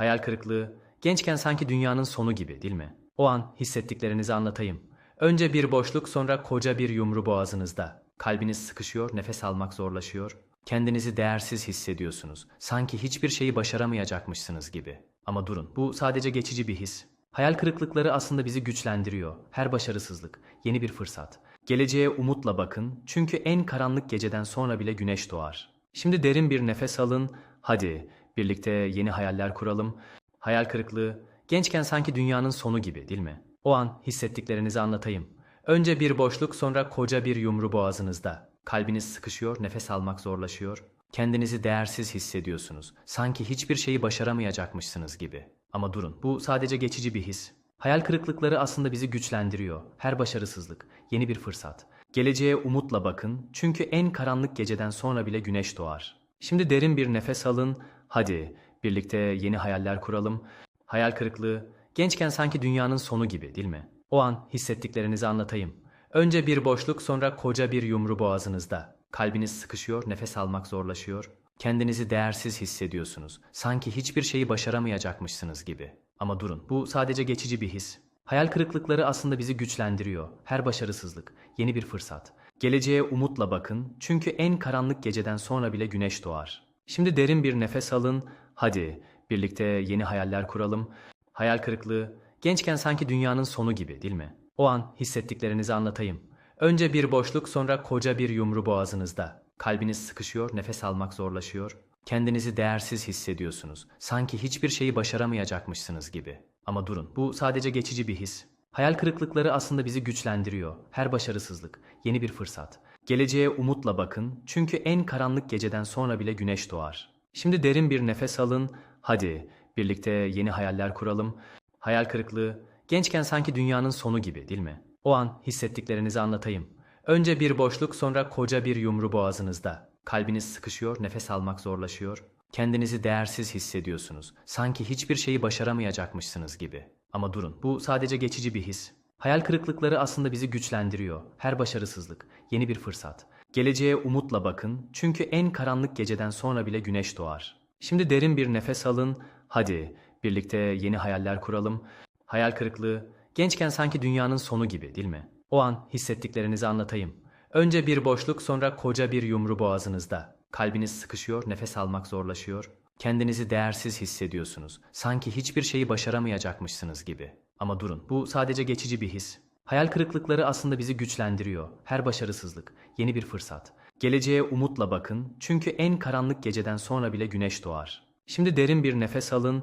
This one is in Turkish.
Hayal kırıklığı, gençken sanki dünyanın sonu gibi değil mi? O an hissettiklerinizi anlatayım. Önce bir boşluk sonra koca bir yumru boğazınızda. Kalbiniz sıkışıyor, nefes almak zorlaşıyor. Kendinizi değersiz hissediyorsunuz. Sanki hiçbir şeyi başaramayacakmışsınız gibi. Ama durun, bu sadece geçici bir his. Hayal kırıklıkları aslında bizi güçlendiriyor. Her başarısızlık, yeni bir fırsat. Geleceğe umutla bakın çünkü en karanlık geceden sonra bile güneş doğar. Şimdi derin bir nefes alın. Hadi birlikte yeni hayaller kuralım. Hayal kırıklığı, gençken sanki dünyanın sonu gibi değil mi? O an hissettiklerinizi anlatayım. Önce bir boşluk sonra koca bir yumru boğazınızda. Kalbiniz sıkışıyor, nefes almak zorlaşıyor. Kendinizi değersiz hissediyorsunuz. Sanki hiçbir şeyi başaramayacakmışsınız gibi. Ama durun, bu sadece geçici bir his. Hayal kırıklıkları aslında bizi güçlendiriyor. Her başarısızlık, yeni bir fırsat. Geleceğe umutla bakın çünkü en karanlık geceden sonra bile güneş doğar. Şimdi derin bir nefes alın. Hadi birlikte yeni hayaller kuralım. Hayal kırıklığı, gençken sanki dünyanın sonu gibi değil mi? O an hissettiklerinizi anlatayım. Önce bir boşluk sonra koca bir yumru boğazınızda. Kalbiniz sıkışıyor, nefes almak zorlaşıyor. Kendinizi değersiz hissediyorsunuz. Sanki hiçbir şeyi başaramayacakmışsınız gibi. Ama durun, bu sadece geçici bir his. Hayal kırıklıkları aslında bizi güçlendiriyor. Her başarısızlık, yeni bir fırsat. Geleceğe umutla bakın çünkü en karanlık geceden sonra bile güneş doğar. Şimdi derin bir nefes alın. Hadi birlikte yeni hayaller kuralım. Hayal kırıklığı, gençken sanki dünyanın sonu gibi değil mi? O an hissettiklerinizi anlatayım. Önce bir boşluk sonra koca bir yumru boğazınızda. Kalbiniz sıkışıyor, nefes almak zorlaşıyor. Kendinizi değersiz hissediyorsunuz. Sanki hiçbir şeyi başaramayacakmışsınız gibi. Ama durun, bu sadece geçici bir his. Hayal kırıklıkları aslında bizi güçlendiriyor. Her başarısızlık, yeni bir fırsat. Geleceğe umutla bakın çünkü en karanlık geceden sonra bile güneş doğar. Şimdi derin bir nefes alın. Hadi birlikte yeni hayaller kuralım. Hayal kırıklığı, gençken sanki dünyanın sonu gibi değil mi? O an hissettiklerinizi anlatayım. Önce bir boşluk sonra koca bir yumru boğazınızda. Kalbiniz sıkışıyor, nefes almak zorlaşıyor. Kendinizi değersiz hissediyorsunuz. Sanki hiçbir şeyi başaramayacakmışsınız gibi. Ama durun, bu sadece geçici bir his. Hayal kırıklıkları aslında bizi güçlendiriyor. Her başarısızlık, yeni bir fırsat. Geleceğe umutla bakın çünkü en karanlık geceden sonra bile güneş doğar. Şimdi derin bir nefes alın. Hadi birlikte yeni hayaller kuralım. Hayal kırıklığı, gençken sanki dünyanın sonu gibi değil mi? O an hissettiklerinizi anlatayım. Önce bir boşluk sonra koca bir yumru boğazınızda. Kalbiniz sıkışıyor, nefes almak zorlaşıyor. Kendinizi değersiz hissediyorsunuz. Sanki hiçbir şeyi başaramayacakmışsınız gibi. Ama durun, bu sadece geçici bir his. Hayal kırıklıkları aslında bizi güçlendiriyor. Her başarısızlık, yeni bir fırsat. Geleceğe umutla bakın çünkü en karanlık geceden sonra bile güneş doğar. Şimdi derin bir nefes alın.